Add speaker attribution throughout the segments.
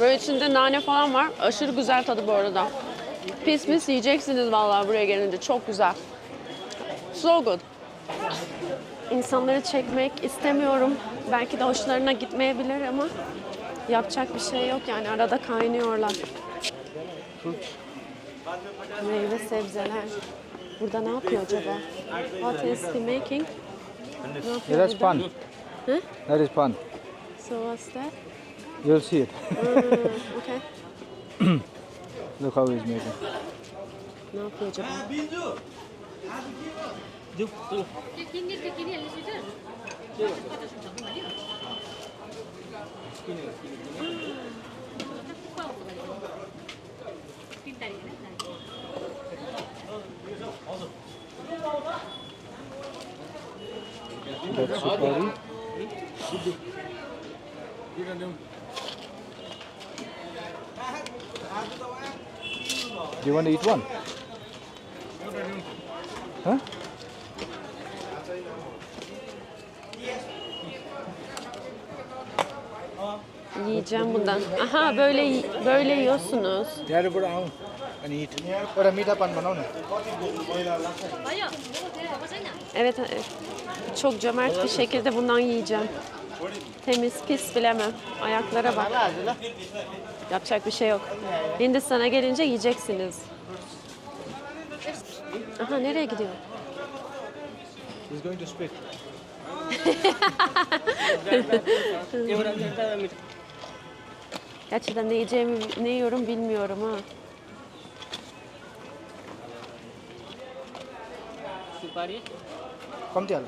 Speaker 1: Böyle içinde nane falan var. Aşırı güzel tadı bu arada. Pis pis yiyeceksiniz vallahi buraya gelince. Çok güzel. So good. İnsanları çekmek istemiyorum. Belki de hoşlarına gitmeyebilir ama yapacak bir şey yok yani arada kaynıyorlar. Meyve sebzeler. Burada ne yapıyor acaba? What is he making? Ne yapıyor
Speaker 2: that's
Speaker 1: burada?
Speaker 2: fun.
Speaker 1: Huh?
Speaker 2: That is fun.
Speaker 1: So what's that?
Speaker 2: You'll see it.
Speaker 1: Hmm, okay.
Speaker 2: Look how he's making.
Speaker 1: Ne yapıyor acaba?
Speaker 2: That's supari. Do you want to eat one? Huh?
Speaker 1: Yiyeceğim bundan. Aha böyle böyle yiyorsunuz.
Speaker 2: Yeah, put down and eat. But meet up on banana.
Speaker 1: Evet, evet. Çok cömert bir şekilde bundan yiyeceğim. Temiz, pis bilemem. Ayaklara bak. Yapacak bir şey yok. Hindistan'a gelince yiyeceksiniz. Aha nereye gidiyor?
Speaker 2: He's going to spit.
Speaker 1: Gerçekten ne yiyeceğimi, ne yiyorum bilmiyorum ha.
Speaker 2: Come tell.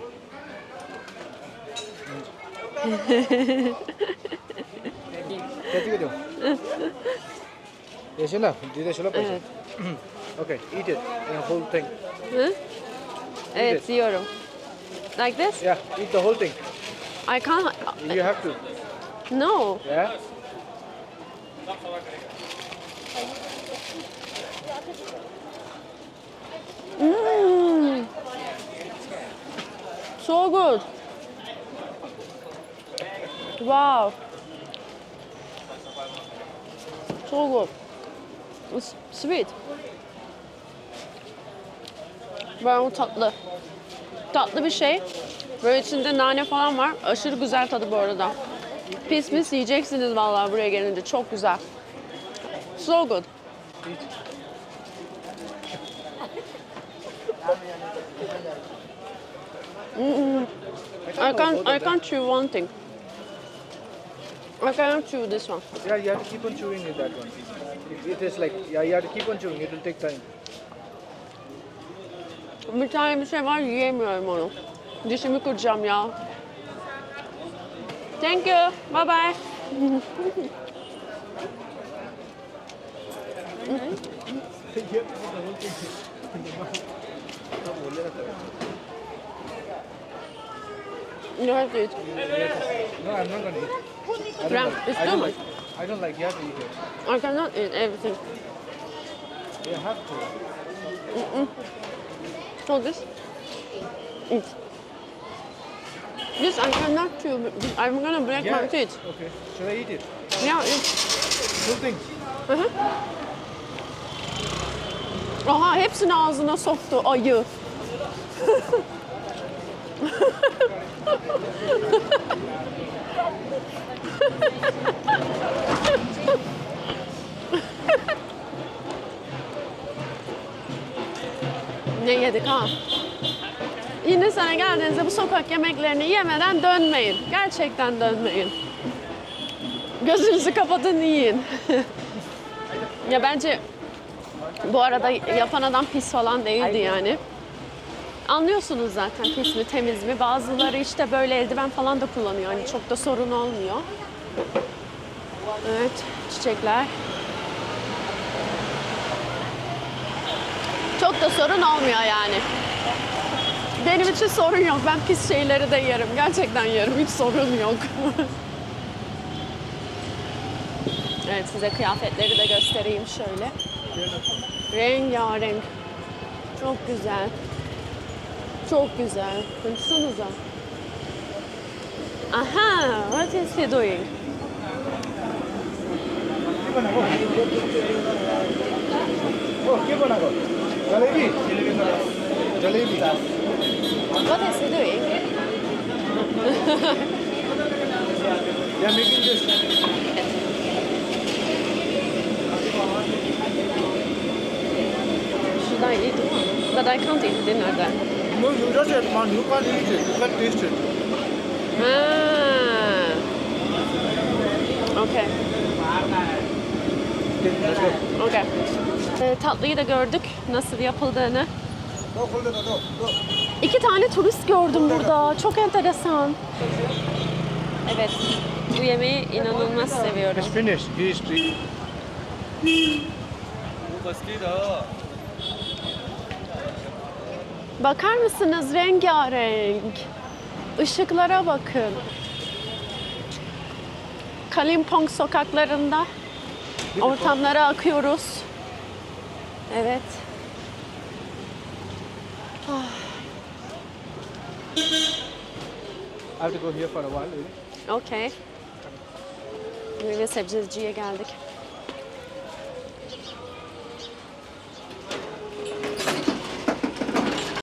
Speaker 2: Kati ko Yes, lang. Dito sila pa.
Speaker 1: Evet.
Speaker 2: Okay, eat it. The whole thing.
Speaker 1: Hı? Evet yiyorum. Like this?
Speaker 2: Yeah, eat the whole thing.
Speaker 1: I can't.
Speaker 2: You have to.
Speaker 1: No.
Speaker 2: Yeah?
Speaker 1: Mm. So good. Wow. So good. It's sweet. Ben tatlı. Tatlı bir şey. Böyle içinde nane falan var. Aşırı güzel tadı bu arada. Pis pis yiyeceksiniz vallahi buraya gelince. Çok güzel. So good. I can't I can't chew one thing. I cannot chew this one.
Speaker 2: Yeah, you have to keep on chewing it, that one. It, it is like, yeah, you have to keep on chewing. It will take time.
Speaker 1: Bir tane bir şey var yiyemiyorum onu. Dişimi kıracağım ya. Thank you. Bye bye. You have to eat.
Speaker 2: No, I'm not going to eat. I don't,
Speaker 1: Yeah,
Speaker 2: like,
Speaker 1: it's
Speaker 2: I
Speaker 1: too much.
Speaker 2: like. I don't like. You have to eat it.
Speaker 1: I cannot eat everything.
Speaker 2: You have to. Mm -mm.
Speaker 1: So this? Eat. This I cannot chew. I'm gonna break my teeth.
Speaker 2: Okay. Should I eat it?
Speaker 1: Yeah, eat.
Speaker 2: Whole thing.
Speaker 1: Aha hepsini ağzına soktu ayı. Ne yedik ha? Hindistan'a geldiğinizde bu sokak yemeklerini yemeden dönmeyin. Gerçekten dönmeyin. Gözünüzü kapatın yiyin. ya bence bu arada yapan adam pis falan değildi yani. Anlıyorsunuz zaten pis mi temiz mi. Bazıları işte böyle eldiven falan da kullanıyor. Hani çok da sorun olmuyor. Evet çiçekler. Çok da sorun olmuyor yani. Benim için sorun yok. Ben pis şeyleri de yerim. Gerçekten yerim. Hiç sorun yok. evet size kıyafetleri de göstereyim şöyle. Rengarenk. Çok güzel. Çok güzel. Baksanıza. Aha, what is he doing?
Speaker 2: Jalebi. Jalebi.
Speaker 1: What is he doing?
Speaker 2: They are making this.
Speaker 1: Should I eat one? But I can't eat dinner then.
Speaker 2: No, you just eat one. You can't eat it. You can't taste it.
Speaker 1: Ha. Okay.
Speaker 2: Okay, let's go.
Speaker 1: Okay. Ee, tatlıyı da gördük nasıl yapıldığını. İki tane turist gördüm burada. Çok enteresan. Evet. Bu yemeği inanılmaz seviyorum.
Speaker 2: It's finished. He is free.
Speaker 1: Bakar mısınız rengarenk? Işıklara bakın. Kalimpong sokaklarında ortamlara akıyoruz. Evet.
Speaker 2: I have to go here for a while.
Speaker 1: Okey. Meyve sebzeciye geldik.